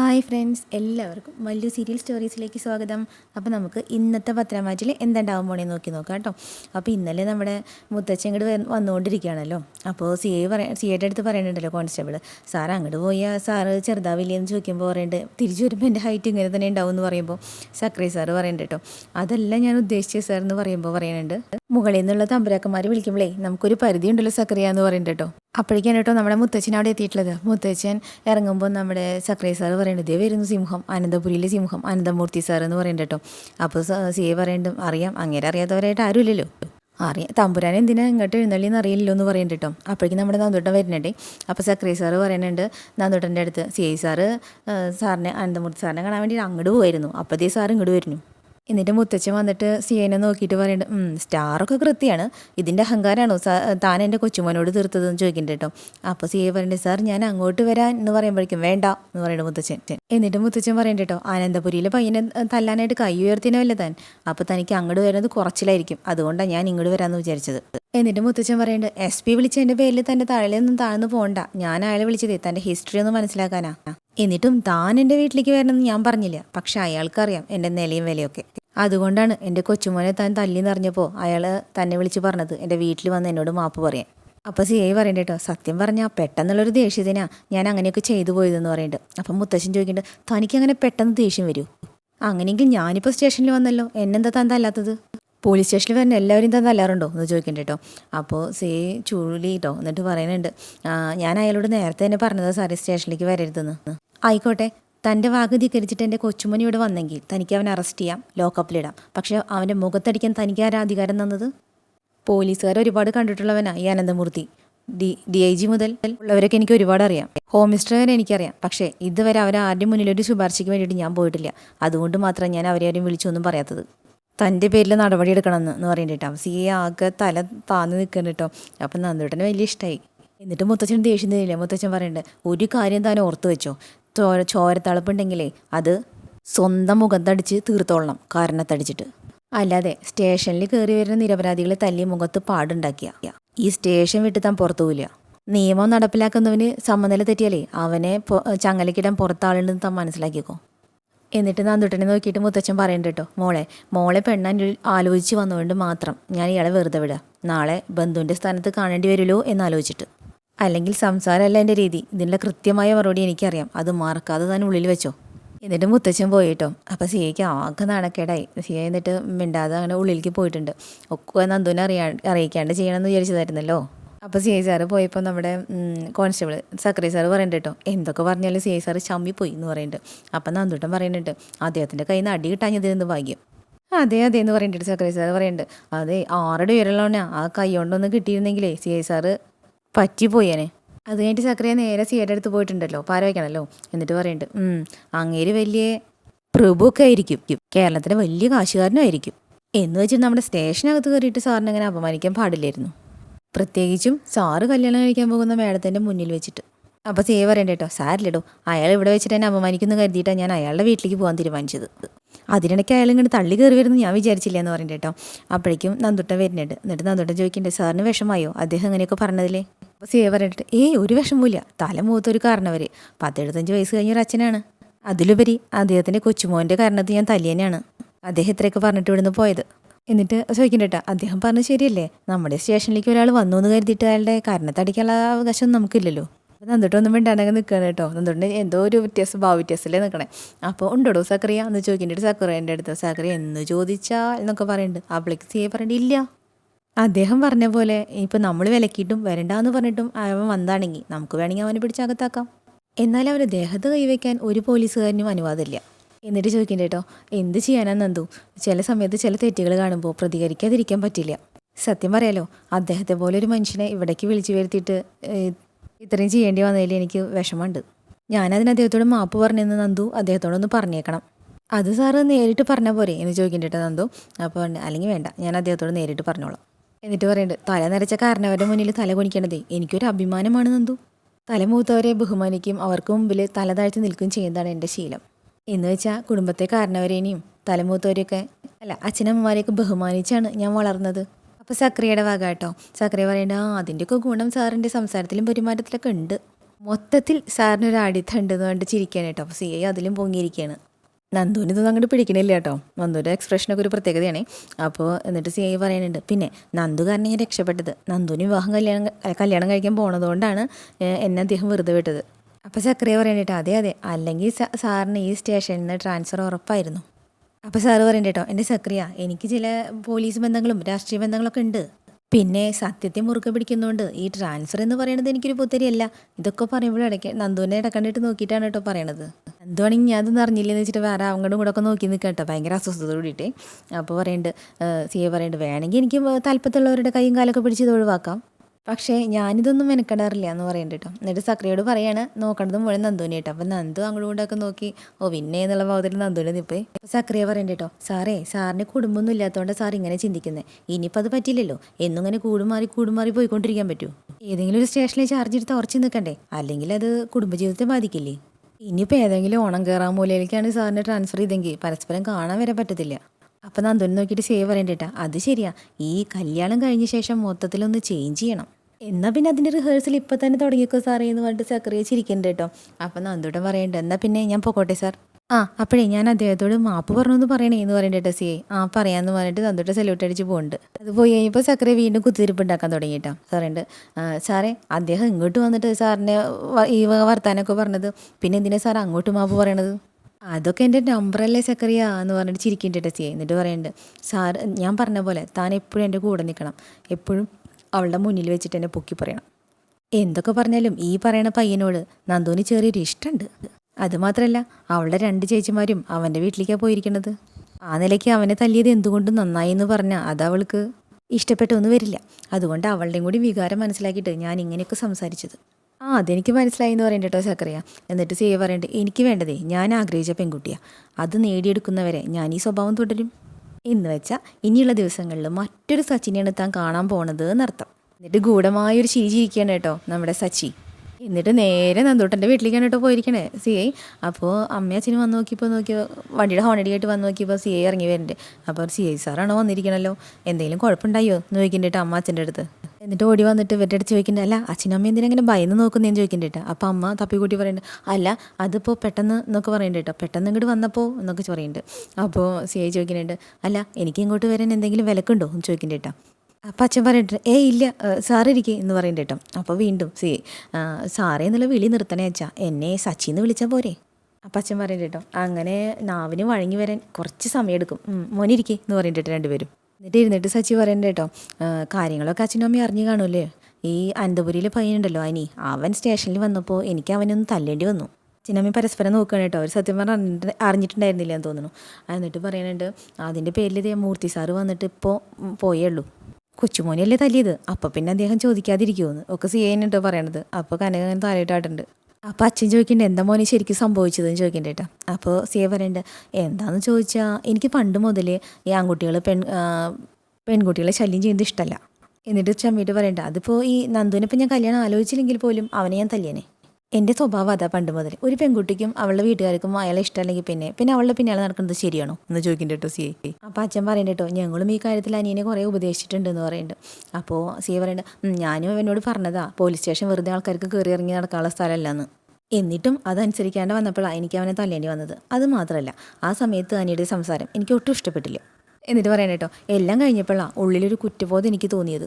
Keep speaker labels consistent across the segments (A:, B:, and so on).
A: Hi friends എല്ലാവർക്കും വലിയ serial സ്റ്റോറീസിലേക്ക് സ്വാഗതം. അപ്പോൾ നമുക്ക് ഇന്നത്തെ പത്രമാറ്റിൽ എന്തുണ്ടാവും പോണേ നോക്കി നോക്കാം കേട്ടോ. അപ്പോൾ ഇന്നലെ നമ്മുടെ മുത്തച്ഛൻ ഇങ്ങോട്ട് വന്നുകൊണ്ടിരിക്കുകയാണല്ലോ അപ്പോൾ സി എ പറയാ സി എയുടെ അടുത്ത് പറയുന്നുണ്ടല്ലോ കോൺസ്റ്റബിൾ സാർ അങ്ങോട്ട് പോയാൽ സാറ് ചെറുതാവില്ലേ എന്ന് ചോദിക്കുമ്പോൾ പറയുന്നുണ്ട് തിരിച്ചു വരുമ്പോൾ എന്റെ ഹൈറ്റ് ഇങ്ങനെ തന്നെ ഉണ്ടാവും എന്ന് പറയുമ്പോൾ സക്രി സാറ് പറയുന്നുണ്ട് കേട്ടോ. അതല്ല ഞാൻ ഉദ്ദേശിച്ച സാർ എന്ന് പറയുമ്പോൾ പറയുന്നുണ്ട് മുകളിൽ നിന്നുള്ള തമ്പുരാക്കന്മാർ വിളിക്കുമ്പോഴേ നമുക്കൊരു പരിധി ഉണ്ടല്ലോ സക്രിയ എന്ന് പറയുന്നുണ്ട് കേട്ടോ. അപ്പോഴേക്കാണ് കേട്ടോ നമ്മുടെ മുത്തച്ഛൻ അവിടെ എത്തിയിട്ടുള്ളത്. മുത്തച്ഛൻ ഇറങ്ങുമ്പോൾ നമ്മുടെ സക്രേ സാർ പറയുന്നത് ഇതേ വരുന്നു സിംഹം അനന്തപുരിയിലെ സിംഹം അനന്തമൂർത്തി സാർ എന്ന് പറയുന്നത് കേട്ടോ. അപ്പോൾ സി എ പറയുന്നുണ്ട് അറിയാം. അങ്ങനെ അറിയാത്തവരായിട്ട് ആരുമില്ലല്ലോ. അറിയാം തമ്പുരാൻ എന്തിനാ ഇങ്ങോട്ട് എഴുന്നള്ളിന്ന് അറിയില്ലല്ലോ എന്ന് പറയുന്നുണ്ട് കേട്ടോ. അപ്പോഴേക്കും നമ്മുടെ നന്ദുട്ടൻ വരുന്നുണ്ട്. അപ്പോൾ സക്രേ സാറ് പറയുന്നുണ്ട് നന്ദുട്ടന്റെ അടുത്ത് സി ഐ സാറ് സാറിനെ അനന്തമൂർത്തി സാറിനെ കാണാൻ വേണ്ടി അങ്ങോട്ട് പോയിരുന്നു. അപ്പോഴത്തേ സാർ ഇങ്ങോട്ട് വരുന്നു. എന്നിട്ട് മുത്തച്ഛൻ വന്നിട്ട് സി ഐനെ നോക്കിയിട്ട് പറയുന്നുണ്ട് "ഉം, സ്റ്റാറൊക്കെ കൃത്യമാണ് ഇതിന്റെ അഹങ്കാരമാണോ സാ താൻ എന്റെ കൊച്ചുമോനോട് തീർത്തതെന്ന് ചോദിക്കുന്നുണ്ട് കേട്ടോ. അപ്പോൾ സി ഐ പറയുന്നുണ്ട് സാർ ഞാൻ അങ്ങോട്ട് വരാൻ എന്ന് പറയുമ്പോഴേക്കും വേണ്ട എന്ന് പറയുന്നത് മുത്തച്ഛൻ. എന്നിട്ട് മുത്തച്ഛൻ പറയുന്നുണ്ട് കേട്ടോ അനന്തപുരിയിലെ പയ്യനെ തല്ലാനായിട്ട് കൈ ഉയർത്തിനല്ല താൻ? അപ്പോൾ തനിക്ക് അങ്ങോട്ട് വരുന്നത് കുറച്ചിലായിരിക്കും. അതുകൊണ്ടാണ് ഞാൻ ഇങ്ങോട്ട് വരാമെന്ന് വിചാരിച്ചത്. എന്നിട്ട് മുത്തച്ഛൻ പറയുന്നുണ്ട് എസ് പി വിളിച്ച എന്റെ പേരിൽ തന്റെ തഴലൊന്നും താഴ്ന്നു പോകണ്ട ഞാൻ അയാളെ വിളിച്ചത് തന്റെ ഹിസ്റ്ററി ഒന്ന് മനസ്സിലാക്കാനാ. എന്നിട്ടും താൻ എന്റെ വീട്ടിലേക്ക് വരണമെന്ന് ഞാൻ പറഞ്ഞില്ല. പക്ഷെ അയാൾക്കറിയാം എന്റെ നിലയും വിലയൊക്കെ. അതുകൊണ്ടാണ് എന്റെ കൊച്ചുമോനെ താൻ തല്ലി നിറഞ്ഞപ്പോൾ അയാൾ തന്നെ വിളിച്ച് പറഞ്ഞത് എന്റെ വീട്ടിൽ വന്ന് എന്നോട് മാപ്പ് പറയാൻ. അപ്പോൾ സി ഐ പറയണ്ട കേട്ടോ സത്യം പറഞ്ഞാൽ പെട്ടെന്നുള്ളൊരു ദേഷ്യത്തിനാ ഞാൻ അങ്ങനെയൊക്കെ ചെയ്തു പോയതെന്ന് പറയുന്നുണ്ട് അപ്പം മുത്തശ്ശൻ ചോദിക്കുന്നുണ്ട് തനിക്ക് അങ്ങനെ പെട്ടെന്ന് ദേഷ്യം വരൂ? അങ്ങനെയെങ്കിൽ ഞാനിപ്പോൾ സ്റ്റേഷനിൽ വന്നല്ലോ. എന്നെന്താ താൻ തല്ലാത്തത്? പോലീസ് സ്റ്റേഷനിൽ വരുന്ന എല്ലാവരും താൻ തല്ലാറുണ്ടോ? എന്ന് ചോദിക്കണ്ട കേട്ടോ അപ്പോൾ സേ ചുഴലി കേട്ടോ എന്നിട്ട് പറയുന്നുണ്ട് ഞാൻ അയാളോട് നേരത്തെ തന്നെ പറഞ്ഞത് സാറേ സ്റ്റേഷനിലേക്ക് വരരുതെന്ന്. ആയിക്കോട്ടെ തന്റെ വാക്ക് ധിക്കരിച്ചിട്ട് എന്റെ കൊച്ചുമണി ഇവിടെ വന്നെങ്കിൽ തനിക്ക് അവനെ അറസ്റ്റ് ചെയ്യാം ലോക്കപ്പിലിടാം പക്ഷെ അവന്റെ മുഖത്തടിക്കാൻ തനിക്ക് ആരാ അധികാരം തന്നത്? പോലീസുകാർ ഒരുപാട് കണ്ടിട്ടുള്ളവനാ ഈ Ananthamoorthy. D D I G മുതൽ ഉള്ളവരൊക്കെ എനിക്ക് ഒരുപാട് അറിയാം. ഹോം മിനിസ്റ്റർ വരെ എനിക്കറിയാം. പക്ഷേ ഇതുവരെ അവർ ആരുടെ മുന്നിൽ ഒരു ശുപാർശയ്ക്ക് വേണ്ടിയിട്ട് ഞാൻ പോയിട്ടില്ല. അതുകൊണ്ട് മാത്രം ഞാൻ അവരെ ആരും വിളിച്ചൊന്നും പറയാത്തത്. തന്റെ പേരിൽ നടപടി എടുക്കണമെന്ന് എന്ന് പറയുന്നുണ്ട് സി ആകെ തല താന്ന് നിൽക്കണം കേട്ടോ. അപ്പം നന്ദുട്ടന് വലിയ ഇഷ്ടമായി എന്നിട്ട് മുത്തച്ഛൻ ദേഷ്യം തന്നില്ല മുത്തച്ഛൻ പറയുന്നുണ്ട് ഒരു കാര്യം താൻ ഓർത്ത് വെച്ചോ. ചോര ചോരത്തളപ്പുണ്ടെങ്കിലേ അത് സ്വന്തം മുഖത്തടിച്ച് തീർത്തോളണം കാരണത്തടിച്ചിട്ട്. അല്ലാതെ സ്റ്റേഷനിൽ കയറി വരുന്ന നിരപരാധികളെ തല്ലി മുഖത്ത് പാടുണ്ടാക്കിയ. ഈ സ്റ്റേഷൻ വിട്ട് താൻ പുറത്തു പോവില്ല. നിയമം നടപ്പിലാക്കുന്നവന് സമനില തെറ്റിയാലേ അവനെ ചങ്ങലക്കിടാൻ പുറത്താളുണ്ടെന്ന് താൻ മനസ്സിലാക്കിക്കോ എന്നിട്ട് നന്ദുട്ടനെ നോക്കിയിട്ട് മുത്തച്ഛൻ പറയണ്ട കേട്ടോ മോളെ മോളെ പെണ്ണാൻ ആലോചിച്ച് വന്നുകൊണ്ട് മാത്രം ഞാൻ ഇയാളെ വെറുതെ വിടാം. നാളെ ബന്ധുവിന്റെ സ്ഥാനത്ത് കാണേണ്ടി വരുമല്ലോ എന്നാലോചിച്ചിട്ട്. അല്ലെങ്കിൽ സംസാരമല്ല എന്റെ രീതി. ഇതിന്റെ കൃത്യമായ മറുപടി എനിക്കറിയാം. അത് മറക്കാതെ തന്നെ ഉള്ളിൽ വെച്ചോ. എന്നിട്ട് മുത്തച്ഛൻ പോയിട്ടോ. അപ്പോൾ സിയയ്ക്ക് ആകെ നാണക്കേടായി. സിയ എന്നിട്ട് മിണ്ടാതെ അങ്ങനെ ഉള്ളിലേക്ക് പോയിട്ടുണ്ട്. ഒക്കെ നന്ദുവിനെ അറിയാ അറിയിക്കാണ്ട് ചെയ്യണമെന്ന് വിചാരിച്ചതായിരുന്നല്ലോ. അപ്പോൾ സി ഐ സാറ് പോയപ്പോൾ നമ്മുടെ കോൺസ്റ്റബിൾ സക്രി സാറ് പറയുന്നുണ്ട് കേട്ടോ. എന്തൊക്കെ പറഞ്ഞാലും സി ഐ സാറ് പോയി എന്ന് പറയുന്നുണ്ട് അപ്പം നന്ദൂട്ടൻ പറയുന്നുണ്ട് അദ്ദേഹത്തിന്റെ കയ്യിൽ നിന്ന് അടി കിട്ടാഞ്ഞതിന് ഭാഗ്യം? അതെ അതെ എന്ന് പറയുന്നുണ്ട് സക്രി സാറ് പറയുന്നുണ്ട് അതെ ആരുടെ ഉയരലോണ ആ കൈ കൊണ്ടൊന്ന് കിട്ടിയിരുന്നെങ്കിലേ സി ഐ സാറ് പറ്റിപ്പോയേനെ. അത് കഴിഞ്ഞിട്ട് സക്രിയ നേരെ സിയുടെ അടുത്ത് പോയിട്ടുണ്ടല്ലോ. പാര വയ്ക്കണമല്ലോ എന്നിട്ട് പറയുന്നുണ്ട് "ഉം, അങ്ങേര് വലിയ പ്രഭുവൊക്കെ ആയിരിക്കും. കേരളത്തിലെ വലിയ കാശുകാരനും ആയിരിക്കും എന്ന് വെച്ചിട്ട് നമ്മുടെ സ്റ്റേഷനകത്ത് കയറിയിട്ട് സാറിനെ അങ്ങനെ അപമാനിക്കാൻ പാടില്ലായിരുന്നു. പ്രത്യേകിച്ചും സാറ് കല്യാണം കഴിക്കാൻ പോകുന്ന മേഡത്തിന്റെ മുന്നിൽ വെച്ചിട്ട്. അപ്പോൾ സേ പറയണ്ട കേട്ടോ സാരില്ലടോ അയാൾ ഇവിടെ വെച്ചിട്ട് എന്നെ അപമാനിക്കുന്നു കരുതിയിട്ടാണ് ഞാൻ അയാളുടെ വീട്ടിലേക്ക് പോകാൻ തീരുമാനിച്ചത്. അതിനിടയ്ക്ക് അയാൾ ഇങ്ങോട്ട് തള്ളി കയറി വരുന്നു ഞാൻ വിചാരിച്ചില്ല എന്ന് പറയുന്നത് കേട്ടോ. അപ്പോഴേക്കും നന്ദുട്ടൻ വരുന്നുണ്ട്. എന്നിട്ട് നന്ദുട്ടൻ ചോദിക്കണ്ടേ സാറിന് വിഷമായോ അദ്ദേഹം ഇങ്ങനെയൊക്കെ പറഞ്ഞതിലേ? അപ്പോൾ സിയെ പറഞ്ഞിട്ട് ഏയ് ഒരു വിഷമമില്ല തല മൂത്തൊരു കാരണവർ പത്തെഴുപത്തഞ്ച് വയസ്സ് കഴിഞ്ഞ ഒരു അച്ഛനാണ്. അതിലുപരി അദ്ദേഹത്തിന്റെ കൊച്ചുമോന്റെ കാരണത്ത് ഞാൻ തല്ലിയനാണ് അദ്ദേഹം ഇത്രയൊക്കെ പറഞ്ഞിട്ട് ഇവിടുന്ന് പോയത്. എന്നിട്ട് ചോദിക്കണ്ടേട്ടാ അദ്ദേഹം പറഞ്ഞത് ശരിയല്ലേ? നമ്മുടെ സ്റ്റേഷനിലേക്ക് ഒരാൾ വന്നു എന്ന് കരുതിയിട്ട് അയാളുടെ കാരണത്തടിക്കാനുള്ള അവകാശം നമുക്കില്ലല്ലോ. അപ്പോൾ നന്ദിട്ടൊന്നും വേണ്ടാണ്ടങ്ങ് നിൽക്കണം കേട്ടോ. നന്ദിട്ട് എന്തോ ഒരു വ്യത്യാസം ഭാവ വ്യത്യാസമല്ലേ നിൽക്കണേ അപ്പോൾ ഉണ്ടോടോ സക്കറിയ എന്ന് ചോദിക്കേണ്ടിട്ട് സക്രിയന്റെ അടുത്ത്. സക്കറിയ എന്ന് ചോദിച്ചാൽ എന്നൊക്കെ പറയുന്നുണ്ട് ആ സിയെ പറയണ്ട ഇല്ല അദ്ദേഹം പറഞ്ഞ പോലെ ഇപ്പം നമ്മൾ വിലക്കിയിട്ടും വരണ്ടാന്ന് പറഞ്ഞിട്ടും അവൻ വന്നാണെങ്കിൽ നമുക്ക് വേണമെങ്കിൽ അവനെ പിടിച്ചകത്താക്കാം എന്നാൽ അവന് ദേഹത്ത് കൈവയ്ക്കാൻ ഒരു പോലീസുകാരനും അനുവാദമില്ല. എന്നിട്ട് ചോദിക്കണ്ട കേട്ടോ? എന്ത് ചെയ്യാനാ നന്ദു? ചില സമയത്ത് ചില തെറ്റുകൾ കാണുമ്പോൾ പ്രതികരിക്കാതിരിക്കാൻ പറ്റില്ല. സത്യം പറയാലോ അദ്ദേഹത്തെ പോലെ ഒരു മനുഷ്യനെ ഇവിടേക്ക് വിളിച്ചു വരുത്തിയിട്ട് ഇത്രയും ചെയ്യേണ്ടി വന്നതിൽ എനിക്ക് വിഷമമുണ്ട്. ഞാനതിന് അദ്ദേഹത്തോട് മാപ്പ് പറഞ്ഞെന്ന് നന്ദു. അദ്ദേഹത്തോടൊന്ന് പറഞ്ഞേക്കണം. അത് സാറ് നേരിട്ട് പറഞ്ഞ പോരെ എന്ന് ചോദിക്കേണ്ടിട്ട് നന്ദു? അപ്പോൾ അല്ലെങ്കിൽ വേണ്ട ഞാൻ അദ്ദേഹത്തോട് നേരിട്ട് പറഞ്ഞോളാം. എന്നിട്ട് പറയുന്നുണ്ട് തല നിറച്ച കാരണവരുടെ മുന്നിൽ തല കുണിക്കേണ്ടതേ എനിക്കൊരു അഭിമാനമാണ് നന്ദു. തല മൂത്തവരെ ബഹുമാനിക്കും അവർക്ക് മുമ്പിൽ തല താഴ്ത്തി നിൽക്കുകയും ചെയ്യുന്നതാണ് എന്റെ ശീലം. എന്ന് വെച്ചാൽ കുടുംബത്തെ കാരണവരേനെയും തലമൂത്തവരെയൊക്കെ അല്ല അച്ഛനമ്മമാരെയൊക്കെ ബഹുമാനിച്ചാണ് ഞാൻ വളർന്നത്. അപ്പോൾ സക്രിയയുടെ വക കേട്ടോ സക്രിയ പറയേണ്ട ആ അതിന്റെയൊക്കെ ഗുണം സാറിന്റെ സംസാരത്തിലും പെരുമാറ്റത്തിലൊക്കെ ഉണ്ട്. മൊത്തത്തിൽ സാറിനൊരു അടിത്ത ഉണ്ടെന്ന് കണ്ട് ചിരിക്കാൻ കേട്ടോ അപ്പോൾ സി ഐ അതിലും പൊങ്ങിയിരിക്കുകയാണ് നന്ദുവിന് ഇതൊന്നും അങ്ങോട്ട് പിടിക്കണില്ല കേട്ടോ. നന്ദുവിന്റെ എക്സ്പ്രഷനൊക്കെ ഒരു പ്രത്യേകതയാണ്. അപ്പോൾ എന്നിട്ട് സി ഐ പറയുന്നുണ്ട് പിന്നെ നന്ദു കാരണം ഞാൻ രക്ഷപ്പെട്ടത്. നന്ദുവിന് വിവാഹം കല്യാണം കല്യാണം കഴിക്കാൻ പോണതുകൊണ്ടാണ് എന്നെ അദ്ദേഹം വെറുതെ വിട്ടത്. അപ്പോൾ സക്രിയ പറയണ്ടേട്ടോ അതെ അതെ. അല്ലെങ്കിൽ സാറിന് ഈ സ്റ്റേഷനിൽ നിന്ന് ട്രാൻസ്ഫർ ഉറപ്പായിരുന്നു. അപ്പോൾ സാറ് പറയണ്ട കേട്ടോ എന്റെ സക്രിയ എനിക്ക് ചില പോലീസ് ബന്ധങ്ങളും രാഷ്ട്രീയ ബന്ധങ്ങളൊക്കെ ഉണ്ട്. പിന്നെ സത്യത്തെ മുറുക്കെ പിടിക്കുന്നതുകൊണ്ട് ഈ ട്രാൻസ്ഫർ എന്ന് പറയുന്നത് എനിക്കൊരു പുത്തരിയല്ല. ഇതൊക്കെ പറയുമ്പോഴും ഇടയ്ക്ക് നന്ദുവിനെ ഇടക്കണ്ടിട്ട് നോക്കിയിട്ടാണ് കേട്ടോ പറയണത്. നന്ദു ഞാൻ അതൊന്നും അറിഞ്ഞില്ലെന്ന് വെച്ചിട്ട് വേറെ അവങ്ങളുടെ കൂടെ ഒക്കെ നോക്കി നിൽക്കാം കേട്ടോ. ഭയങ്കര അസ്വസ്ഥത കൂടിയിട്ടേ. അപ്പോൾ പറയുന്നുണ്ട് സി എ പറയുന്നുണ്ട് വേണമെങ്കിൽ എനിക്ക് താല്പര്യമുള്ളവരുടെ കൈയും കാലൊക്കെ പിടിച്ച് ഇത് ഒഴിവാക്കാം. പക്ഷേ ഞാനിതൊന്നും മെനക്കെടാറില്ല എന്ന് പറയുന്നുണ്ട് കേട്ടോ എന്നിട്ട് സക്രിയോട് പറയാണ് നോക്കണത് മുഴുവൻ നന്ദുവിനെ കേട്ടോ. അപ്പം നന്ദു അങ്ങോട്ടും ഇങ്ങോട്ടൊക്കെ നോക്കി ഓ പിന്നെ എന്നുള്ള ഭാവത്തിൽ നന്ദുവിനെ നിപ്പേ സക്രിയ പറയുന്നുണ്ട് കേട്ടോ സാറേ സാറിന് കുടുംബമൊന്നും ഇല്ലാത്തതുകൊണ്ട് സാർ ഇങ്ങനെ ചിന്തിക്കുന്നത് ഇനിയിപ്പോൾ അത് പറ്റില്ലല്ലോ എന്നും ഇങ്ങനെ കൂടുമാറി കൂടുമാറി പോയിക്കൊണ്ടിരിക്കാൻ പറ്റൂ. ഏതെങ്കിലും ഒരു സ്റ്റേഷനിൽ ചാർജ് എടുത്ത് ഉറച്ചു നിൽക്കണ്ടേ അല്ലെങ്കിൽ അത് കുടുംബജീവിതത്തെ ബാധിക്കില്ലേ? ഇനിയിപ്പോൾ ഏതെങ്കിലും ഓണം കയറാൻ മൂലയിലേക്കാണ് സാറിന് ട്രാൻസ്ഫർ ചെയ്തെങ്കിൽ പരസ്പരം കാണാൻ വരെ പറ്റത്തില്ല. അപ്പം നന്ദുവിനെ നോക്കിയിട്ട് സേവ് പറയണ്ടേട്ടാ അത് ശരിയാ. ഈ കല്യാണം കഴിഞ്ഞ ശേഷം മൊത്തത്തിലൊന്ന് ചേഞ്ച് ചെയ്യണം. എന്നാൽ പിന്നെ അതിന്റെ റിഹേഴ്സൽ ഇപ്പം തന്നെ തുടങ്ങിക്കോ സാറേ എന്ന് പറഞ്ഞിട്ട് സക്രിയ ചിരിക്കുന്നുണ്ട് കേട്ടോ അപ്പം നന്ദൂട്ടൻ പറയണ്ട? എന്നാൽ പിന്നെ ഞാൻ പോകോട്ടെ സാർ. ആ അപ്പോഴേ ഞാൻ അദ്ദേഹത്തോട് മാപ്പ് പറഞ്ഞു എന്ന് പറയണേ എന്ന് പറയണ്ടേ സി ഐ. ആ പറയാമെന്ന് പറഞ്ഞിട്ട് നന്ദൂട്ട സല്യൂട്ട് അടിച്ച് പോകുന്നുണ്ട് അത് പോയി കഴിഞ്ഞപ്പോൾ സക്രിയ വീണ്ടും കുത്തിരിപ്പ് ഉണ്ടാക്കാൻ തുടങ്ങിയിട്ടാ സാറുണ്ട് സാറേ അദ്ദേഹം ഇങ്ങോട്ട് വന്നിട്ട് സാറിനെ ഈ വർത്താനൊക്കെ പറഞ്ഞത് പിന്നെ എന്തിനാ സാർ അങ്ങോട്ട് മാപ്പ് പറയണത്? അതൊക്കെ എന്റെ നമ്പറല്ലേ സക്കറിയ എന്ന് പറഞ്ഞിട്ട് ചിരിക്കുന്നുണ്ട് ടെസ്റ്റ് എന്നിട്ട് പറയുന്നുണ്ട് സാർ ഞാൻ പറഞ്ഞ പോലെ താൻ എപ്പോഴും എന്റെ കൂടെ നിൽക്കണം. എപ്പോഴും അവളുടെ മുന്നിൽ വെച്ചിട്ട് എന്നെ പൊക്കി പറയണം. എന്തൊക്കെ പറഞ്ഞാലും ഈ പറയണ പയ്യനോട് നന്ദുവിന് ചെറിയൊരു ഇഷ്ടമുണ്ട്. അതുമാത്രമല്ല അവളുടെ രണ്ട് ചേച്ചിമാരും അവന്റെ വീട്ടിലേക്കാണ് പോയിരിക്കുന്നത് ആ നിലയ്ക്ക് അവനെ തല്ലിയത് എന്തുകൊണ്ടും നന്നായി എന്ന് പറഞ്ഞാൽ അത് അവൾക്ക് ഇഷ്ടപ്പെട്ടൊന്നും വരില്ല. അതുകൊണ്ട് അവളുടെയും കൂടി വികാരം മനസ്സിലാക്കിയിട്ട് ഞാൻ ഇങ്ങനെയൊക്കെ സംസാരിച്ചത്. ആ അതെനിക്ക് മനസ്സിലായി എന്ന് പറയണ്ട കേട്ടോ സക്കറിയ. എന്നിട്ട് സേവ് പറയണ്ട് എനിക്ക് വേണ്ടതേ ഞാൻ ആഗ്രഹിച്ച പെൺകുട്ടിയാണ് അത് നേടിയെടുക്കുന്നവരെ ഞാൻ ഈ സ്വഭാവം തുടരും. എന്ന് വെച്ചാൽ ഇനിയുള്ള ദിവസങ്ങളിൽ മറ്റൊരു സച്ചിനെയാണ് താൻ കാണാൻ പോണത് എന്നർത്ഥം എന്നിട്ട് ഗൂഢമായൊരു ചിരി ചിരിക്കുകയാണ് കേട്ടോ നമ്മുടെ സച്ചി. എന്നിട്ട് നേരെ നന്ദൂട്ടന്റെ വീട്ടിലേക്കാണ് കേട്ടോ പോയിരിക്കണേ സി ഐ അപ്പോൾ അമ്മയും അച്ഛനും വന്ന് നോക്കിയപ്പോൾ നോക്കിയപ്പോൾ വണ്ടിയുടെ ഹോണടി ആയിട്ട് വന്ന് നോക്കിയപ്പോൾ സി ഐ ഇറങ്ങി വരുന്നുണ്ട് അപ്പോൾ സി ഐ സാറാണോ വന്നിരിക്കണല്ലോ? എന്തെങ്കിലും കുഴപ്പമുണ്ടായോ? എന്ന് ചോദിക്കുന്നുണ്ട് അമ്മ അച്ഛന്റെ അടുത്ത്. എന്നിട്ട് ഓടി വന്നിട്ട് ഇവരുടെ അടുത്ത് ചോദിക്കേണ്ട അല്ല അച്ഛനും അമ്മയും എന്തിനാ അങ്ങനെ ഭയന്ന് നോക്കുന്നതെന്ന് ചോദിക്കുന്നുണ്ട് അപ്പോൾ അമ്മ തപ്പിക്കൂട്ടി പറയുന്നുണ്ട് അല്ല അതിപ്പോൾ പെട്ടെന്ന് എന്നൊക്കെ പറയുന്നുണ്ട് കേട്ടോ പെട്ടെന്ന് ഇങ്ങോട്ട് വന്നപ്പോൾ എന്നൊക്കെ പറയുന്നുണ്ട് അപ്പോൾ സി ഐ ചോദിക്കുന്നുണ്ട് അല്ല എനിക്ക് ഇങ്ങോട്ട് വരാൻ എന്തെങ്കിലും വിലക്കുണ്ടോ? എന്ന് ചോദിക്കുന്നുണ്ട് കേട്ടോ അപ്പം അച്ഛൻ പറഞ്ഞിട്ട് ഏ ഇല്ല സാറിരിക്കേ എന്ന് പറയുന്നുണ്ട് കേട്ടോ അപ്പോൾ വീണ്ടും സി സാറേ എന്നുള്ള വിളി നിർത്തണേ അച്ഛാ എന്നെ സച്ചി എന്ന് വിളിച്ചാൽ പോരെ. അപ്പം അച്ഛൻ പറയുന്നുണ്ട് കേട്ടോ അങ്ങനെ നാവിന് വഴങ്ങി വരാൻ കുറച്ച് സമയമെടുക്കും മോനിരിക്കേ എന്ന് പറയുന്നുണ്ട് രണ്ടുപേരും. എന്നിട്ട് ഇരുന്നിട്ട് സച്ചി പറയണ്ട കേട്ടോ. കാര്യങ്ങളൊക്കെ അച്ഛനും അമ്മയും അറിഞ്ഞു കാണുമല്ലേ ഈ അനന്തപുരിയിലെ പയ്യനുണ്ടല്ലോ അനി. അവൻ സ്റ്റേഷനിൽ വന്നപ്പോൾ എനിക്ക് അവനൊന്ന് തല്ലേണ്ടി വന്നു. ചിന്നമ്മ പരസ്പരം നോക്കുകയാണ് കേട്ടോ. അവർ സത്യം പറഞ്ഞിട്ട് അറിഞ്ഞിട്ടുണ്ടായിരുന്നില്ല എന്ന് തോന്നുന്നു. എന്നിട്ട് പറയുന്നുണ്ട് അതിന്റെ പേരിൽ ഇതേ മൂർത്തി സാറ് വന്നിട്ട് ഇപ്പോൾ പോയേ ഉള്ളൂ. കൊച്ചുമോനെയല്ലേ തല്ലിയത്? അപ്പോൾ പിന്നെ അദ്ദേഹം ചോദിക്കാതിരിക്കുമെന്ന് ഒക്കെ സി എന്നുണ്ടോ പറയണത്. അപ്പോൾ കനകൻ താഴെയിട്ടാട്ടുണ്ട് അപ്പോൾ അച്ഛൻ ചോദിക്കണ്ടേ എന്താ മോനെ ശരിക്കും സംഭവിച്ചതെന്ന് ചോദിക്കണ്ട കേട്ടോ അപ്പോൾ സിയെ പറയണ്ട എന്താണെന്ന് ചോദിച്ചാൽ എനിക്ക് പണ്ട് മുതലേ ഈ ആൺകുട്ടികൾ പെൺ പെൺകുട്ടികളെ ശല്യം ചെയ്യുന്നത് ഇഷ്ടമല്ല എന്നിട്ട് ചമ്മീട്ട് പറയണ്ട അതിപ്പോൾ ഈ നന്ദുവിനെ ഇപ്പം ഞാൻ കല്യാണം ആലോചിച്ചില്ലെങ്കിൽ പോലും അവനെ ഞാൻ തല്ലിയനെ. എന്റെ സ്വഭാവം അതാ പണ്ട് മുതൽ ഒരു പെൺകുട്ടിക്കും അവളുടെ വീട്ടുകാർക്കും അയാളെ ഇഷ്ടമല്ലെങ്കിൽ പിന്നെ പിന്നെ അവളുടെ പിന്നാലെ നടക്കുന്നത് ശരിയാണോ? എന്ന് ചോദിക്കണ്ട കേട്ടോ സി ഐ അപ്പോൾ അച്ഛൻ പറയണ്ട കേട്ടോ ഞങ്ങളും ഈ കാര്യത്തിൽ അനിയനെ കുറേ ഉപദേശിച്ചിട്ടുണ്ട് എന്ന് പറയുന്നുണ്ട് അപ്പോൾ സി ഐ പറയണ്ട ഞാനും അവനോട് പറഞ്ഞതാ പോലീസ് സ്റ്റേഷൻ വെറുതെ ആൾക്കാർക്ക് കയറി ഇറങ്ങി നടക്കാനുള്ള സ്ഥലമല്ലെന്ന്. എന്നിട്ടും അതനുസരിക്കാണ്ട് വന്നപ്പോഴാണ് എനിക്ക് അവനെ തല്ലേണ്ടി വന്നത്. അത് മാത്രമല്ല ആ സമയത്ത് അനിയുടെ സംസാരം എനിക്ക് ഒട്ടും ഇഷ്ടപ്പെട്ടില്ല. എന്നിട്ട് പറയണ കേട്ടോ എല്ലാം കഴിഞ്ഞപ്പോഴാണ് ഉള്ളിലൊരു കുറ്റബോധം എനിക്ക് തോന്നിയത്.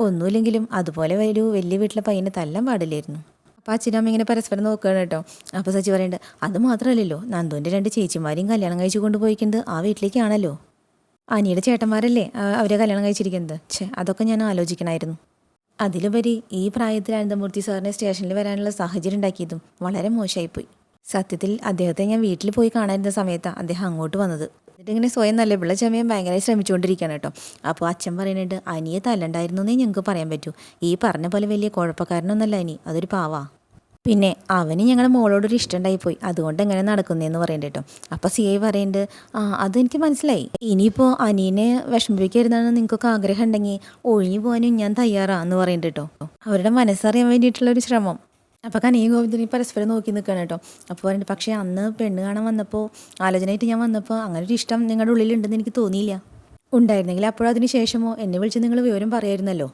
A: ഒന്നുമില്ലെങ്കിലും അതുപോലെ ഒരു വലിയ വീട്ടിലെ പയ്യനെ തല്ലാൻ പാടില്ലായിരുന്നു. അപ്പോൾ അച്ഛനമ്മ ഇങ്ങനെ പരസ്പരം നോക്കുകയാണ് കേട്ടോ. അപ്പോൾ സച്ചി പറയുന്നുണ്ട് അത് മാത്രമല്ലല്ലോ നന്ദുവിന്റെ രണ്ട് ചേച്ചിമാരെയും കല്യാണം കഴിച്ചു കൊണ്ടുപോയിക്കുന്നത് ആ വീട്ടിലേക്കാണല്ലോ. അനിയുടെ ചേട്ടന്മാരല്ലേ അവരെ കല്യാണം കഴിച്ചിരിക്കുന്നത്? ഛേ അതൊക്കെ ഞാൻ ആലോചിക്കണമായിരുന്നു അതിലുപരി ഈ പ്രായത്തിൽ അനന്തമൂർത്തി സാറിനെ സ്റ്റേഷനിൽ വരാനുള്ള സാഹചര്യം ഉണ്ടാക്കിയതും വളരെ മോശമായിപ്പോയി. സത്യത്തിൽ അദ്ദേഹത്തെ ഞാൻ വീട്ടിൽ പോയി കാണാനിരുന്ന സമയത്താണ് അദ്ദേഹം അങ്ങോട്ട് വന്നത്. എന്നിട്ട് ഇങ്ങനെ സ്വയം നല്ല പിള്ള ചമയം ഭയങ്കരമായി ശ്രമിച്ചുകൊണ്ടിരിക്കുകയാണ് കേട്ടോ. അപ്പോൾ അച്ഛൻ പറയുന്നുണ്ട് അനിയെ തല്ലണ്ടായിരുന്നു എന്നേ ഞങ്ങൾക്ക് പറയാൻ പറ്റൂ. ഈ പറഞ്ഞ പോലെ വലിയ കുഴപ്പക്കാരനൊന്നല്ല അനി അതൊരു പാവാ. പിന്നെ അവന് ഞങ്ങളുടെ മോളോടൊരു ഇഷ്ടമുണ്ടായി പോയി അതുകൊണ്ട് എങ്ങനെ നടക്കുന്നതെന്ന് പറയുന്നുണ്ട് കേട്ടോ അപ്പോൾ സി ഐ പറയുന്നുണ്ട് ആ അതെനിക്ക് മനസ്സിലായി. ഇനിയിപ്പോൾ അനിയനെ വിഷമിപ്പിക്കരുതാണ് നിങ്ങൾക്കൊക്കെ ആഗ്രഹം ഉണ്ടെങ്കിൽ ഒഴിഞ്ഞു പോകാനും ഞാൻ തയ്യാറാന്ന് പറയുന്നുണ്ട് കേട്ടോ അവരുടെ മനസ്സറിയാൻ വേണ്ടിയിട്ടുള്ള ഒരു ശ്രമം. അപ്പോൾ കനിയ ഗോവിന്ദനെ പരസ്പരം നോക്കി നിൽക്കുകയാണ് കേട്ടോ. അപ്പോൾ പറയുന്നുണ്ട് പക്ഷേ അന്ന് പെണ്ണ് കാണാൻ വന്നപ്പോൾ ആലോചനയായിട്ട് ഞാൻ വന്നപ്പോൾ അങ്ങനെ ഒരു ഇഷ്ടം നിങ്ങളുടെ ഉള്ളിലുണ്ടെന്ന് എനിക്ക് തോന്നിയില്ല. ഉണ്ടായിരുന്നെങ്കിൽ അപ്പോഴതിന് ശേഷമോ? എന്നെ വിളിച്ച് നിങ്ങൾ വിവരം പറയായിരുന്നല്ലോ.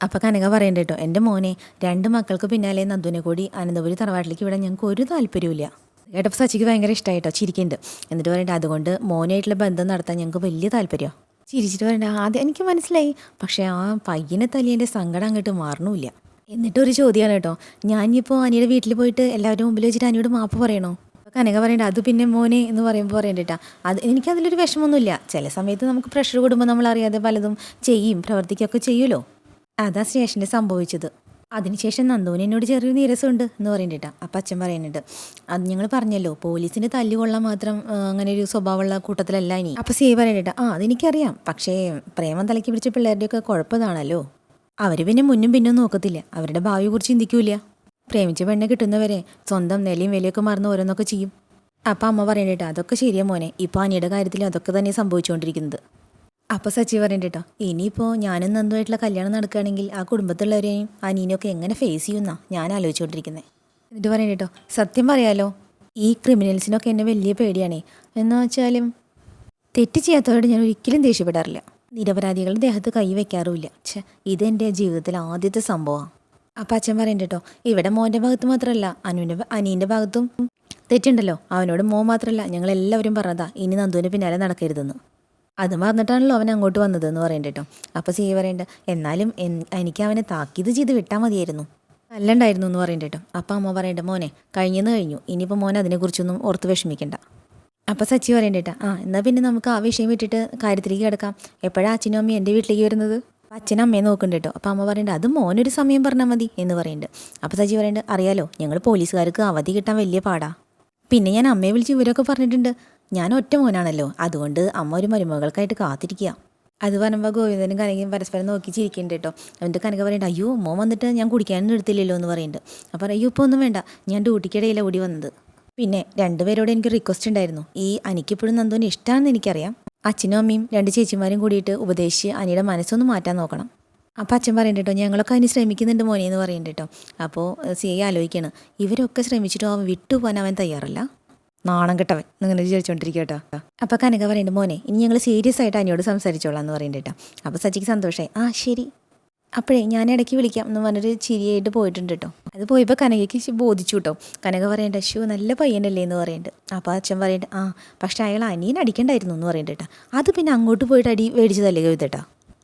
A: അപ്പോൾ കനക പറയണ്ട കേട്ടോ എന്റെ മോനെ രണ്ട് മക്കൾക്ക് പിന്നാലെ നന്ദുവിനെ കൂടി അനന്തപുരി തറവാട്ടിലേക്ക് വിടാൻ ഞങ്ങൾക്ക് ഒരു താല്പര്യമില്ല കേട്ടപ്പോൾ സച്ചിക്ക് ഭയങ്കര ഇഷ്ടമായിട്ടോ ചിരിക്കുന്നുണ്ട് എന്നിട്ട് പറയണ്ട അതുകൊണ്ട് മോനായിട്ടുള്ള ബന്ധം നടത്താൻ ഞങ്ങൾക്ക് വലിയ താല്പര്യം. ചിരിച്ചിട്ട് പറയണ്ട ആദ്യം എനിക്ക് മനസ്സിലായി പക്ഷേ ആ പയ്യനെ തല്ലിയതിന്റെ സങ്കടം അങ്ങോട്ട് മാറണമില്ല എന്നിട്ട് ഒരു ചോദ്യമാണ് കേട്ടോ ഞാനിപ്പോൾ അനിയുടെ വീട്ടിൽ പോയിട്ട് എല്ലാവരുടെ മുമ്പിൽ വെച്ചിട്ട് അനിയോട് മാപ്പ് പറയണോ? കനക പറയണ്ട അത് പിന്നെ മോനെ എന്ന് പറയുമ്പോൾ പറയണ്ടേട്ടാ അത് എനിക്കതിലൊരു വിഷമമൊന്നുമില്ല ചില സമയത്ത് നമുക്ക് പ്രഷർ കൂടുമ്പോൾ നമ്മൾ അറിയാതെ പലതും ചെയ്യും പ്രവർത്തിക്കുകയൊക്കെ ചെയ്യുമല്ലോ. അതാ സ്റ്റേഷനിൽ സംഭവിച്ചത്. അതിനുശേഷം നന്ദുവിന് എന്നോട് ചെറിയ നീരസമുണ്ട് എന്ന് പറയുന്നുണ്ട് അപ്പം അച്ഛൻ പറയുന്നുണ്ട് അത് ഞങ്ങൾ പറഞ്ഞല്ലോ പോലീസിന്റെ തല്ലുകൊള്ളാൻ മാത്രം അങ്ങനെ ഒരു സ്വഭാവമുള്ള കൂട്ടത്തിലല്ല ഇനി. അപ്പം സി പറയുന്നുണ്ട് ആ അതെനിക്കറിയാം. പക്ഷേ പ്രേമം തലക്കി പിടിച്ച പിള്ളേരുടെയൊക്കെ കുഴപ്പതാണല്ലോ. അവർ പിന്നെ മുന്നും പിന്നും നോക്കത്തില്ല. അവരുടെ ഭാവിയെ കുറിച്ച് ചിന്തിക്കൂല പ്രേമിച്ച പെണ്ണെ കിട്ടുന്നവരെ സ്വന്തം നിലയും വിലയൊക്കെ മറന്ന് ഓരോന്നൊക്കെ ചെയ്യും. അപ്പം അമ്മ പറയണ്ടേട്ടോ അതൊക്കെ ശരിയാ മോനെ. ഇപ്പോൾ അനിയുടെ കാര്യത്തിൽ അതൊക്കെ തന്നെ സംഭവിച്ചുകൊണ്ടിരിക്കുന്നത് അപ്പോൾ സച്ചി പറയണ്ട കേട്ടോ ഞാനും നന്ദുമായിട്ടുള്ള കല്യാണം നടക്കുകയാണെങ്കിൽ ആ കുടുംബത്തിലുള്ളവരെയും അനീനെയൊക്കെ എങ്ങനെ ഫേസ് ചെയ്യുന്ന? ഞാൻ ആലോചിച്ചുകൊണ്ടിരിക്കുന്നത് എന്നിട്ട് പറയണ്ട കേട്ടോ സത്യം പറയാലോ ഈ ക്രിമിനൽസിനൊക്കെ എന്നെ വലിയ പേടിയാണേ. എന്ന് വെച്ചാലും തെറ്റ് ചെയ്യാത്തവരോട് ഞാൻ ഒരിക്കലും ദേഷ്യപ്പെടാറില്ല. നിരപരാധികളുടെ ദേഹത്ത് കൈ വെക്കാറുമില്ല. ഛേ ഇതെന്റെ ജീവിതത്തിലെ ആദ്യത്തെ സംഭവമാണ് അപ്പം അച്ഛൻ പറയണ്ട കേട്ടോ ഇവിടെ മോന്റെ ഭാഗത്ത് മാത്രമല്ല അനുവിന്റെ അനീന്റെ ഭാഗത്തും തെറ്റുണ്ടല്ലോ. അവനോട് മോൻ മാത്രമല്ല ഞങ്ങൾ എല്ലാവരും പറഞ്ഞതാ ഇനി നന്ദുവിന് പിന്നാലെ നടക്കരുതെന്ന്. അത് മറന്നിട്ടാണല്ലോ അവൻ അങ്ങോട്ട് വന്നതെന്ന് പറയണ്ട കേട്ടോ അപ്പോൾ സി പറയണ്ട എന്നാലും എനിക്ക് അവനെ താക്കീത് ചെയ്ത് വിട്ടാൽ മതിയായിരുന്നു. നല്ലണ്ടായിരുന്നു എന്ന് പറയണ്ട കേട്ടോ അപ്പം അമ്മ പറയണ്ട മോനെ കഴിഞ്ഞെന്ന് കഴിഞ്ഞു. ഇനിയിപ്പോൾ മോനെ അതിനെക്കുറിച്ചൊന്നും ഓർത്ത് വിഷമിക്കണ്ട. അപ്പോൾ സച്ചി പറയണ്ടേട്ടാ ആ എന്നാൽ പിന്നെ നമുക്ക് ആ വിഷയം വിട്ടിട്ട് കാര്യത്തിലേക്ക് കിടക്കാം. എപ്പോഴാണ് അച്ഛനും അമ്മയും എന്റെ വീട്ടിലേക്ക് വരുന്നത്? അച്ഛനും അമ്മയെ നോക്കുന്നുണ്ട് കേട്ടോ അപ്പോൾ അമ്മ പറയണ്ട അത് മോനൊരു സമയം പറഞ്ഞാൽ മതി എന്ന് പറയുന്നുണ്ട് അപ്പോൾ സച്ചി പറയണ്ട അറിയാലോ ഞങ്ങൾ പോലീസുകാർക്ക് അവധി കിട്ടാൻ വലിയ പാടാ. പിന്നെ ഞാൻ അമ്മയെ വിളിച്ച് ഇവരൊക്കെ പറഞ്ഞിട്ടുണ്ട് ഞാൻ ഒറ്റ മോനാണല്ലോ. അതുകൊണ്ട് അമ്മ ഒരു മരുമകൾക്കായിട്ട് കാത്തിരിക്കുക. അത് പറയുമ്പോൾ ഗോവിന്ദനും കനകയും പരസ്പരം നോക്കി ചിരിക്കുന്നുണ്ട് കേട്ടോ. എന്നിട്ട് കനക പറയുന്നുണ്ട് അയ്യോ അമ്മ വന്നിട്ട് ഞാൻ കുടിക്കാനൊന്നും എടുത്തില്ലല്ലോ എന്ന് പറയുന്നുണ്ട്. അപ്പോൾ അയ്യോ ഇപ്പോൾ ഒന്നും വേണ്ട. ഞാൻ ഡ്യൂട്ടിക്കിടയിലെ ഓടി വന്നത്. പിന്നെ രണ്ടുപേരോട് എനിക്ക് റിക്വസ്റ്റ് ഉണ്ടായിരുന്നു. ഈ അനിക്കിപ്പോഴും നന്ദുവിന് ഇഷ്ടമാണെന്ന് എനിക്കറിയാം. അച്ഛനും അമ്മയും രണ്ട് ചേച്ചിമാരും കൂടിയിട്ട് ഉപദേശിച്ച് അനിയുടെ മനസ്സൊന്ന് മാറ്റാൻ നോക്കണം. അപ്പോൾ അച്ഛൻ പറയുന്നുണ്ട് കേട്ടോ ഞങ്ങളൊക്കെ അതിന് ശ്രമിക്കുന്നുണ്ട് മോനെ എന്ന് പറയുന്നുണ്ട് കേട്ടോ. അപ്പോൾ സി ഐ ഇവരൊക്കെ ശ്രമിച്ചിട്ടും അവൻ വിട്ടുപോകാൻ അവൻ തയ്യാറല്ല. നാണം കെട്ടവൻ എന്നിങ്ങനെ വിചാരിച്ചോണ്ടിരിക്കട്ടോ കേട്ടോ അപ്പോൾ കനക പറയുന്നുണ്ട് മോനെ ഇനി ഞങ്ങൾ സീരിയസ് ആയിട്ട് അനിയോട് സംസാരിച്ചോളാം എന്ന് പറയുന്നുണ്ട് കേട്ടോ അപ്പോൾ സച്ചിക്ക് സന്തോഷമായി ആ ശരി. അപ്പോഴേ ഞാൻ ഇടയ്ക്ക് വിളിക്കാം എന്ന് പറഞ്ഞൊരു ചിരിയായിട്ട് പോയിട്ടുണ്ട് കേട്ടോ അത് പോയപ്പോൾ കനകയ്ക്ക് ബോധിച്ചു കേട്ടോ കനക പറയണ്ട അശു നല്ല പയ്യനല്ലേ എന്ന് പറയുന്നുണ്ട്. അപ്പോൾ അച്ഛൻ പറയുന്നുണ്ട് ആ പക്ഷേ അയാൾ അനിയൻ അടിക്കണ്ടായിരുന്നു എന്ന് പറയുന്നുണ്ട് കേട്ടോ അത് പിന്നെ അങ്ങോട്ട് പോയിട്ട് അടി മേടിച്ചതല്ലേ കവിതേട്ടാ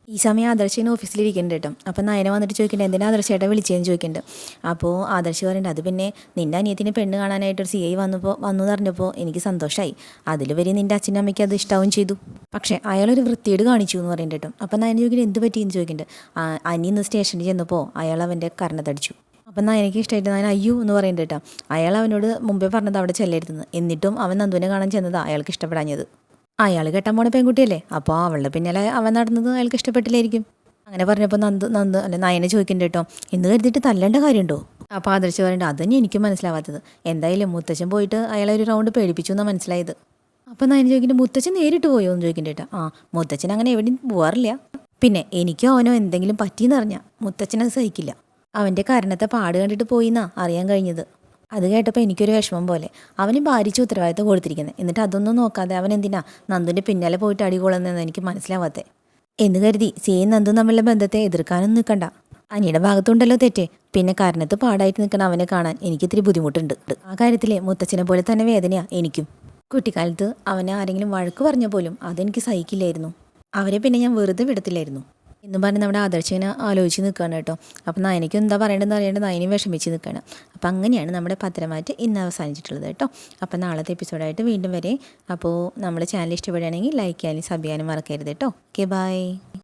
A: ഈ സമയം ആദർശിന് ഓഫീസിലിരിക്കുന്നുണ്ട് കേട്ടോ അപ്പം നയന വന്നിട്ട് ചോദിക്കണ്ടേ എന്തിനാ ആദർശേട്ടാ വിളിച്ചതെന്ന് ചോദിക്കുന്നുണ്ട് അപ്പോൾ ആദർശ് പറയുന്നുണ്ട് അത് പിന്നെ നിന്റെ അനിയത്തിന് പെണ്ണ് കാണാനായിട്ട് ഒരു സി ഐ വന്നപ്പോൾ വന്നു പറഞ്ഞപ്പോൾ എനിക്ക് സന്തോഷമായി അതിലുപരി നിന്റെ അച്ഛനും അമ്മയ്ക്ക് അത് ഇഷ്ടാവും ചെയ്തു. പക്ഷേ അയാളൊരു വൃത്തിയേട് കാണിച്ചു എന്ന് പറയുന്നുണ്ട് കേട്ടോ അപ്പം നയന ചോദിക്കുന്നത് എന്ത് പറ്റിയെന്ന് ചോദിക്കുന്നുണ്ട് ആ, അനി ഇന്ന് സ്റ്റേഷനിൽ ചെന്നപ്പോൾ അയാൾ അവന്റെ കർണത്തടിച്ചു അപ്പം നയനയ്ക്ക് ഇഷ്ടമായിട്ട് ഞാൻ അയ്യോ എന്ന് പറയുന്നുണ്ട് കേട്ടോ അയാൾ അവനോട് മുമ്പേ പറഞ്ഞത് അവിടെ ചെല്ലരുതെന്ന്. എന്നിട്ടും അവൻ നന്ദുവിനെ കാണാൻ ചെന്നതാണ് അയാൾക്ക് ഇഷ്ടപ്പെടാഞ്ഞത്. അയാൾ കെട്ടാൻ പോണ പെൺകുട്ടിയല്ലേ അപ്പോൾ അവളുടെ പിന്നാലെ അവൻ നടന്നത് അയാൾക്ക് ഇഷ്ടപ്പെട്ടില്ലായിരിക്കും. അങ്ങനെ പറഞ്ഞപ്പോൾ നന്ദ് നന്ദ് അല്ല നയനെ ചോദിക്കണ്ട കേട്ടോ എന്ന് കരുതിയിട്ട് തല്ലേണ്ട കാര്യമുണ്ടോ? അപ്പോൾ ആദർശ് പറയണ്ട അതന്നെ എനിക്കും മനസ്സിലാവാത്തത്. എന്തായാലും മുത്തച്ഛൻ പോയിട്ട് അയാളെ ഒരു റൗണ്ട് പേടിപ്പിച്ചു എന്നാണ് മനസ്സിലായത്. അപ്പോൾ നയന ചോദിക്കുന്നത് മുത്തച്ഛൻ നേരിട്ട് പോയോ? എന്ന് ചോദിക്കണ്ട കേട്ടോ ആ മുത്തച്ഛൻ അങ്ങനെ എവിടെയും പോകാറില്ല പിന്നെ എനിക്കോ അവനോ എന്തെങ്കിലും പറ്റിയെന്ന് അറിഞ്ഞാൽ മുത്തച്ഛനത് സഹിക്കില്ല. അവന്റെ കാരണത്തെ പാട് കണ്ടിട്ട് പോയിന്നാ അറിയാൻ കഴിഞ്ഞത്. അത് കേട്ടപ്പോൾ എനിക്കൊരു വിഷമം പോലെ. അവന് ഭാരിച്ച ഉത്തരവാദിത്തം കൊടുത്തിരിക്കുന്നത് എന്നിട്ട് അതൊന്നും നോക്കാതെ അവൻ എന്തിനാ നന്ദുവിന്റെ പിന്നാലെ പോയിട്ട് അടികൊള്ളുന്നതെന്ന് എനിക്ക് മനസ്സിലാവാത്തേ. എന്ന് കരുതി സിയും നന്ദും തമ്മിലുള്ള ബന്ധത്തെ എതിർക്കാനൊന്നും നിൽക്കണ്ട അനിയുടെ ഭാഗത്തുണ്ടല്ലോ തെറ്റേ. പിന്നെ കാരണത്ത് പാടായിട്ട് നിൽക്കുന്ന അവനെ കാണാൻ എനിക്ക് ഇത്തിരി ബുദ്ധിമുട്ടുണ്ട്. ആ കാര്യത്തിലെ മുത്തച്ഛനെ പോലെ തന്നെ വേദനയാ എനിക്കും. കുട്ടിക്കാലത്ത് അവനെ ആരെങ്കിലും വഴക്ക് പറഞ്ഞ പോലും അതെനിക്ക് സഹിക്കില്ലായിരുന്നു. അവരെ പിന്നെ ഞാൻ വെറുതെ വിടത്തില്ലായിരുന്നു. എന്നും പറഞ്ഞ് നമ്മുടെ ആദർശിനെ ആലോചിച്ച് നിൽക്കുകയാണ് കേട്ടോ. അപ്പം എനിക്ക് എന്താ പറയേണ്ടതെന്ന് അറിയേണ്ടത് നയനയും വിഷമിച്ച് നിൽക്കുകയാണ്. അപ്പം അങ്ങനെയാണ് നമ്മുടെ പത്രമാറ്റ് ഇന്ന് അവസാനിച്ചിട്ടുള്ളത് കേട്ടോ. അപ്പം നാളത്തെ എപ്പിസോഡായിട്ട് വീണ്ടും വരെ. അപ്പോൾ നമ്മുടെ ചാനൽ ഇഷ്ടപ്പെടുകയാണെങ്കിൽ ലൈക്ക് ചെയ്യാനും സബ് ചെയ്യാനും മറക്കരുത് കേട്ടോ. Okay bye